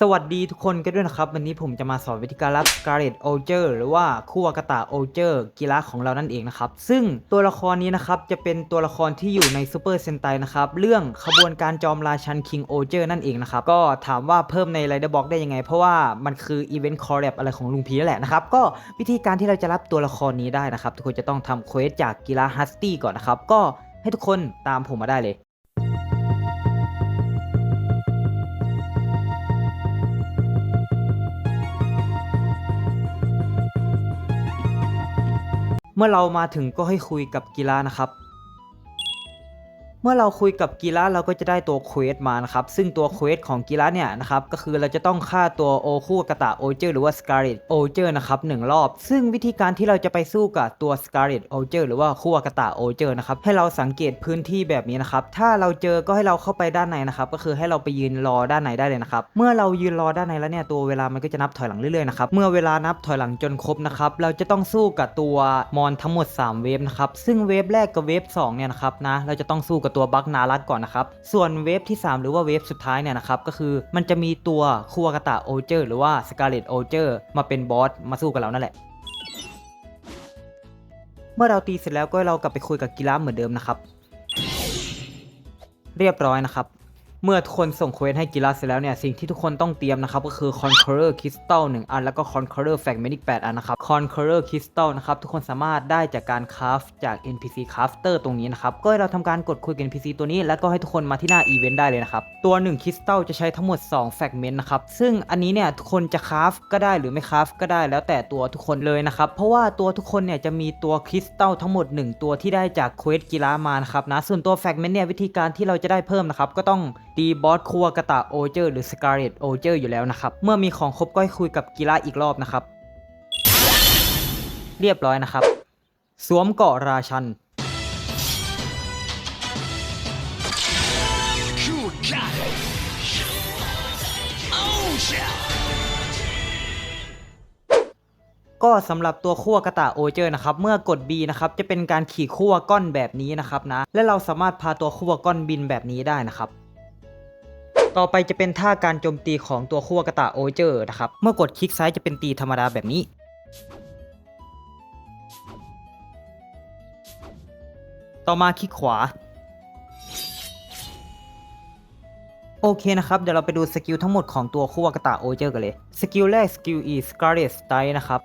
สวัสดีทุกคนกันด้วยนะครับ วันนี้ผมจะมาสอนวิธีการรับ Scarlet o g e r หรือว่าคู่อากาตะ o g e r กีฬาของเรานั่นเองนะครับ ซึ่งตัวละครนี้นะครับ จะเป็นตัวละครที่อยู่ใน Super Sentai นะครับ เรื่องขบวนการจอมราชัน King o g e r นั่นเองนะครับ ก็ถามว่าเพิ่มใน Rider Box ได้ยังไง เพราะว่ามันคือ Event Collab อะไรของลุงพีนั่นแหละนะครับ ก็วิธีการที่เราจะรับตัวละครนี้ได้นะครับ ทุกคนจะต้องทำเควสจากกีฬา Husty ก่อนนะครับก็ให้ทุกคนตามผมมาได้เลย เมื่อเรามาถึงก็ให้คุยกับกีฬานะครับ เมื่อเราคุยกับกีฬาเราก็จะได้ตัวเควสมานะครับ ซึ่งตัวเควสของกีฬาเนี่ยนะครับ ก็คือเราจะต้องฆ่าตัวโอคู่กระตะโอเจอร์หรือว่าสการ์เ t ตโอเจอร์นะครับหนึ่งรอบ ซึ่งวิธีการที่เราจะไปสู้กับตัวสการ์เ t ตโอเจอร์หรือว่าคู่กระตะโอเจอร์นะครับ ให้เราสังเกตพื้นที่แบบนี้นะครับ ถ้าเราเจอก็ให้เราเข้าไปด้านในนะครับ ก็คือให้เราไปยืนรอด้านในได้เลยนะครับ เมื่อเรายืนรอด้านในแล้วเนี่ยตัวเวลามันก็จะนับถอยหลังเรื่อยๆนะครับ เมื่อเวลานับถอยหลังจนครบนะครับ เราจะต้องสู้กับตัวมอนทั้งหมด 3 เวฟนะครับ ซึ่งเวฟแรกกับเวฟ2เนี่ยนะครับนะ เราจะต้องสู้กับตัวบักนารัตก่อนนะครับ ส่วนเวฟที่ 3 หรือว่าเวฟสุดท้ายเนี่ยนะครับก็คือมันจะมีตัวคัวกะตะโอเจอร์หรือว่าสกาเลตโอเจอร์มาเป็นบอสมาสู้กับเรานั่นแหละเมื่อเราตีเสร็จแล้วก็เรากลับไปคุยกับกีฬาเหมือนเดิมนะครับ เรียบร้อยนะครับ เมื่อทุกคนส่งเควสให้กีฬาเสร็จแล้วเนี่ย สิ่งที่ทุกคนต้องเตรียมนะครับ ก็คือ Conqueror Crystal 1 อัน แล้วก็ Conqueror Fragment อีก8อันนะครับ Conqueror Crystal นะครับ ทุกคนสามารถได้จากการคราฟจาก NPC Crafter ตรงนี้นะครับ ก็ให้เราทำการกดคุยกับ NPC ตัวนี้ แล้วก็ให้ทุกคนมาที่หน้าอีเวนต์ได้เลยนะครับ ตัว1 Crystal จะใช้ทั้งหมด 2 Fragment นะครับ ซึ่งอันนี้เนี่ยทุกคนจะคราฟก็ได้หรือไม่คราฟก็ได้แล้วแต่ตัวทุกคนเลยนะครับ เพราะว่าตัวทุกคนเนี่ยจะมีตัวคริสตัลทั้งหมด 1 ตัวที่ได้จากเควสกีฬามานะครับนะ ส่วนตัวแฟกเมนต์เนี่ยวิธีการที่เราจะได้เพิ่มนะครับก็ต้องตีบอสคัวกาตะโอเจอร์หรือสการ์เ t ตโอเจอร์อยู่แล้วนะครับ เมื่อมีของครบก็ให้คุยกับกีฬาอีกรอบนะครับ เรียบร้อยนะครับ สวมเกาะราชัน ก็สำหรับตัวขั้วกระตะโอเจอร์นะครับ เมื่อกด B นะครับ จะเป็นการขี่ขั้วก้อนแบบนี้นะครับนะ และเราสามารถพาตัวขั้วก้อนบินแบบนี้ได้นะครับ ต่อไปจะเป็นท่าการโจมตีของตัวขั้วกระตะโอเจอร์นะครับ เมื่อกดคลิกซ้ายจะเป็นตีธรรมดาแบบนี้ ต่อมาคลิกขวา โอเคนะครับ เดี๋ยวเราไปดูสกิลทั้งหมดของตัวคู่วากาตะโอเจอร์กันเลย สกิลแรกสกิล E Scarlet Strike นะครับ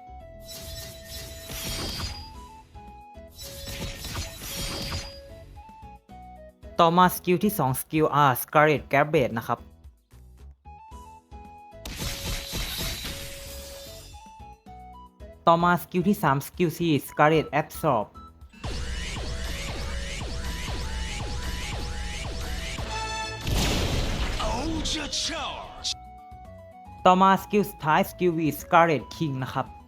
ต่อมาสกิลที่ 2 สกิล R Scarlet Gambit นะครับ ต่อมาสกิลที่ 3 สกิล C Scarlet Absorb Ultra charge. ต่อมาสกิลสุดท้ายสกิล V Scarlet King นะครับ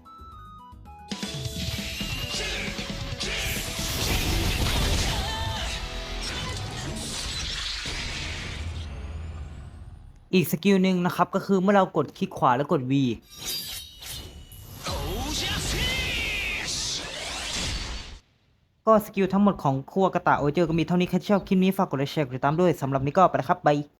อีกสกิลหนึ่งนะครับก็คือเมื่อเรากดคลิกขวาแล้วกด V ก็สกิลทั้งหมดของคัวกระตะโอเจอร์ก็มีเท่านี้ใครที่ชอบคลิปนี้ฝากกดไลค์แชร์กดติดตามด้วยสำหรับนี้ก็ไปครับบาย